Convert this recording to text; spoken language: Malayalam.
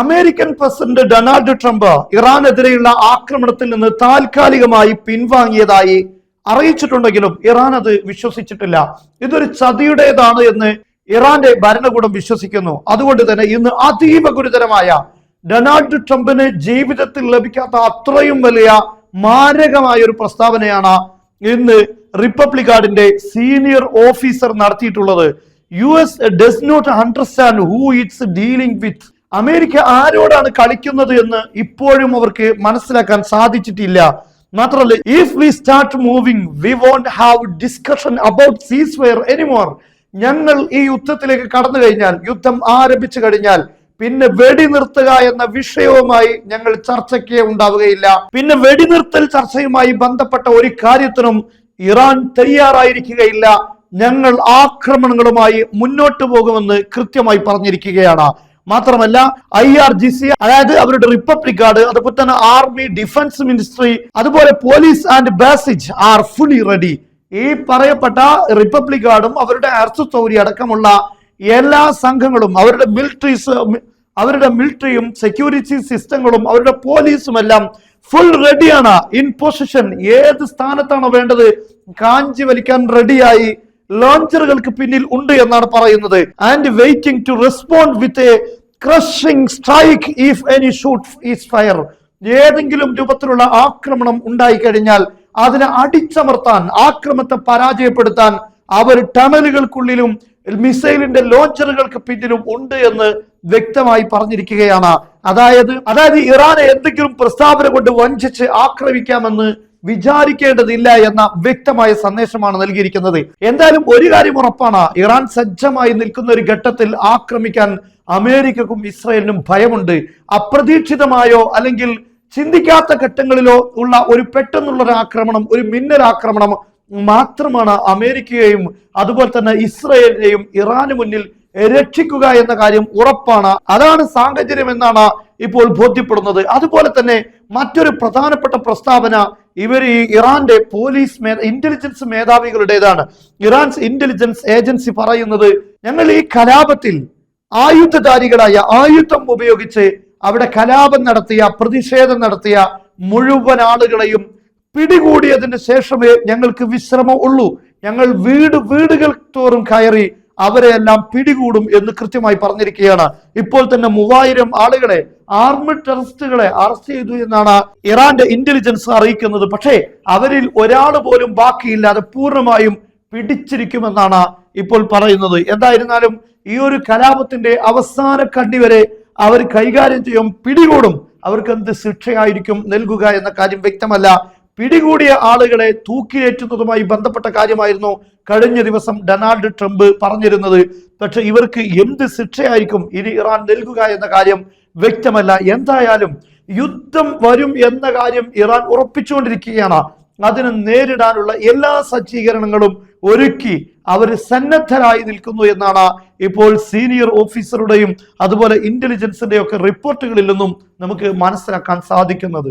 അമേരിക്കൻ പ്രസിഡന്റ് ഡൊണാൾഡ് ട്രംപ് ഇറാനെതിരെയുള്ള ആക്രമണത്തിൽ നിന്ന് താൽക്കാലികമായി പിൻവാങ്ങിയതായി അറിയിച്ചിട്ടുണ്ടെങ്കിലും ഇറാൻ അത് വിശ്വസിച്ചിട്ടില്ല. ഇതൊരു ചതിയുടേതാണ് എന്ന് ഇറാന്റെ ഭരണകൂടം വിശ്വസിക്കുന്നു. അതുകൊണ്ട് തന്നെ ഇന്ന് അതീവ ഗുരുതരമായ ഡൊണാൾഡ് ട്രംപിന് ജീവിതത്തിൽ ലഭിക്കാത്ത അത്രയും വലിയ മാരകമായ ഒരു പ്രസ്താവനയാണ് ഇന്ന് റിപ്പബ്ലിക്കാർഡിന്റെ സീനിയർ ഓഫീസർ നടത്തിയിട്ടുള്ളത്. U S does not understand who it's dealing with America ആരോടാണ് കളിക്കുന്നത് എന്ന് ഇപ്പോഴും അവർക്ക് മനസ്സിലാക്കാൻ സാധിച്ചിട്ടില്ല. മാത്രമല്ല if we start moving we won't have discussion about ceasefire anymore ഞങ്ങൾ ഈ യുദ്ധത്തിലേക്ക് കടന്നു കഴിഞ്ഞാൽ യുദ്ധം ആരംഭിച്ചു കഴിഞ്ഞാൽ പിന്നെ വെടി നിർത്തുക എന്ന വിഷയവുമായി ഞങ്ങൾ ചർച്ചയ്ക്ക് ഉണ്ടാവുകയില്ല. പിന്നെ വെടി നിർത്തൽ ചർച്ചയുമായി ബന്ധപ്പെട്ട ഒരു കാര്യത്തിനും ഇറാൻ തയ്യാറായിരിക്കുകയില്ല. ഞങ്ങൾ ആക്രമണങ്ങളുമായി മുന്നോട്ട് പോകുമെന്ന് കൃത്യമായി പറഞ്ഞിരിക്കുകയാണ്. മാത്രമല്ല ഐ ആർ ജി സി അതായത് അവരുടെ റിപ്പബ്ലിക് ഗാർഡ് അതുപോലെ തന്നെ ആർമി ഡിഫൻസ് മിനിസ്ട്രി അതുപോലെ police and Basij are fully ready ഈ പറയപ്പെട്ട റിപ്പബ്ലിക് ഗാർഡും അവരുടെ അർസു സൗരി അടക്കമുള്ള എല്ലാ സംഘങ്ങളും അവരുടെ മിലിറ്ററീസ് അവരുടെ മിലിറ്ററിയും സെക്യൂരിറ്റി സിസ്റ്റങ്ങളും അവരുടെ പോലീസും എല്ലാം ഫുൾ റെഡിയാണ് ഇൻ പൊസിഷൻ ഏത് സ്ഥാനത്താണ് വേണ്ടത് കാഞ്ചി വലിക്കാൻ റെഡിയായി ലോഞ്ചറുകൾക്ക് പിന്നിൽ ഉണ്ട് എന്നാണ് പറയുന്നത്. And waiting to respond with a crushing strike if any shoot is fire ഏതെങ്കിലും രൂപത്തിലുള്ള ആക്രമണം ഉണ്ടായി കഴിഞ്ഞാൽ അതിനെ അടിച്ചമർത്താൻ ആക്രമത്തെ പരാജയപ്പെടുത്താൻ അവർ ടണലുകൾക്കുള്ളിലും മിസൈലിന്റെ ലോഞ്ചറുകൾക്ക് പിന്നിലും ഉണ്ട് എന്ന് വ്യക്തമായി പറഞ്ഞിരിക്കുകയാണ്. അതായത് അതായത് ഇറാനെ എന്തെങ്കിലും പ്രസ്താവന കൊണ്ട് വഞ്ചിച്ച് ആക്രമിക്കാമെന്ന് വിചാരിക്കേണ്ടതില്ല എന്ന വ്യക്തമായ സന്ദേശമാണ് നൽകിയിരിക്കുന്നത്. എന്തായാലും ഒരു കാര്യം ഉറപ്പാണ്. ഇറാൻ സജ്ജമായി നിൽക്കുന്ന ഒരു ഘട്ടത്തിൽ ആക്രമിക്കാൻ അമേരിക്കക്കും ഇസ്രയേലിനും ഭയമുണ്ട്. അപ്രതീക്ഷിതമായോ അല്ലെങ്കിൽ ചിന്തിക്കാത്ത ഘട്ടങ്ങളിലോ ഉള്ള ഒരു പെട്ടെന്നുള്ള ഒരു ആക്രമണം ഒരു മിന്നലാക്രമണം മാത്രമാണ് അമേരിക്കയെയും അതുപോലെ തന്നെ ഇസ്രയേലിനെയും ഇറാന് മുന്നിൽ രക്ഷിക്കുക എന്ന കാര്യം ഉറപ്പാണ്. അതാണ് സാഹചര്യം എന്നാണ് ഇപ്പോൾ ബോധ്യപ്പെടുന്നത്. അതുപോലെ തന്നെ മറ്റൊരു പ്രധാനപ്പെട്ട പ്രസ്താവന ഇവർ ഈ ഇറാന്റെ പോലീസ് ഇന്റലിജൻസ് മേധാവികളുടേതാണ്. ഇറാൻസ് ഇന്റലിജൻസ് ഏജൻസി പറയുന്നത് ഞങ്ങൾ ഈ കലാപത്തിൽ ആയുധധാരികളായ ആയുധം ഉപയോഗിച്ച് അവിടെ കലാപം നടത്തിയ പ്രതിഷേധം നടത്തിയ മുഴുവൻ ആളുകളെയും പിടികൂടിയതിന് ശേഷമേ ഞങ്ങൾക്ക് വിശ്രമം ഉള്ളൂ. ഞങ്ങൾ വീട് വീടുകൾ തോറും കയറി അവരെയെല്ലാം പിടികൂടും എന്ന് കൃത്യമായി പറഞ്ഞിരിക്കുകയാണ്. ഇപ്പോൾ തന്നെ മൂവായിരം ആളുകളെ ആർമി ടെററിസ്റ്റുകളെ അറസ്റ്റ് ചെയ്തു എന്നാണ് ഇറാന്റെ ഇന്റലിജൻസ് അറിയിക്കുന്നത്. പക്ഷേ അവരിൽ ഒരാൾ പോലും ബാക്കിയില്ലാതെ പൂർണമായും പിടിച്ചിരിക്കുമെന്നാണ് ഇപ്പോൾ പറയുന്നത്. എന്തായിരുന്നാലും ഈ ഒരു കലാപത്തിന്റെ അവസാന കണ്ണി വരെ അവർ കൈകാര്യം ചെയ്യും. പിടികൂടും. അവർക്ക് എന്ത് ശിക്ഷയായിരിക്കും നൽകുക എന്ന കാര്യം വ്യക്തമല്ല. പിടികൂടിയ ആളുകളെ തൂക്കിലേറ്റുന്നതുമായി ബന്ധപ്പെട്ട കാര്യമായിരുന്നു കഴിഞ്ഞ ദിവസം ഡൊണാൾഡ് ട്രംപ് പറഞ്ഞിരുന്നത്. പക്ഷെ ഇവർക്ക് എന്ത് ശിക്ഷയായിരിക്കും ഇനി ഇറാൻ നൽകുക എന്ന കാര്യം വ്യക്തമല്ല. എന്തായാലും യുദ്ധം വരും എന്ന കാര്യം ഇറാൻ ഉറപ്പിച്ചുകൊണ്ടിരിക്കുകയാണ്. അതിനെ നേരിടാനുള്ള എല്ലാ സജ്ജീകരണങ്ങളും ഒരുക്കി അവർ സന്നദ്ധരായി നിൽക്കുന്നു എന്നാണ് ഇപ്പോൾ സീനിയർ ഓഫീസറുടെയും അതുപോലെ ഇന്റലിജൻസിന്റെയും ഒക്കെ റിപ്പോർട്ടുകളിൽ നിന്നും നമുക്ക് മനസ്സിലാക്കാൻ സാധിക്കുന്നത്.